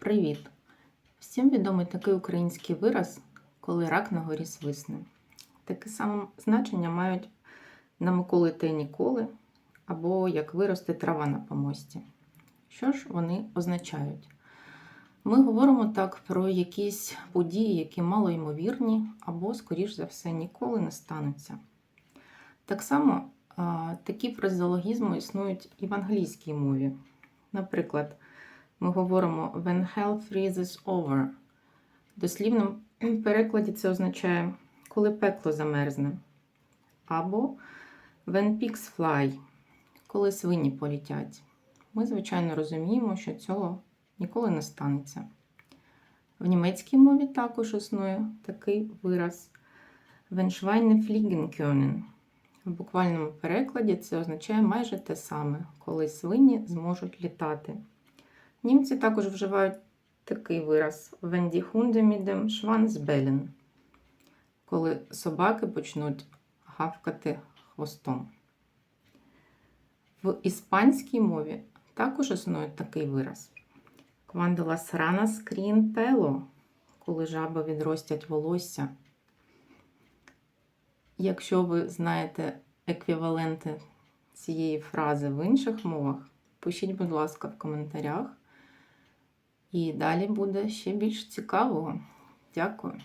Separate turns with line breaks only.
Привіт! Всім відомий такий український вираз, коли рак на горі свисне. Таке саме значення мають на Миколи те ніколи, або як виросте трава на помості. Що ж вони означають? Ми говоримо так про якісь події, які малоймовірні, або, скоріш за все, ніколи не стануться. Так само такі фразеологізми існують і в англійській мові. Наприклад, ми говоримо when hell freezes over. В дослівному перекладі це означає, коли пекло замерзне. Або when pigs fly, коли свині політять. Ми, звичайно, розуміємо, що цього ніколи не станеться. В німецькій мові також існує такий вираз fliegen können. В буквальному перекладі це означає майже те саме, коли свині зможуть літати. Німці також вживають такий вираз dem Schwanz bellen, коли собаки почнуть гавкати хвостом. В іспанській мові також існує такий вираз las ranas críen pelo, коли жаби відростять волосся. Якщо ви знаєте еквіваленти цієї фрази в інших мовах, пишіть, будь ласка, в коментарях. І далі буде ще більш цікавого. Дякую.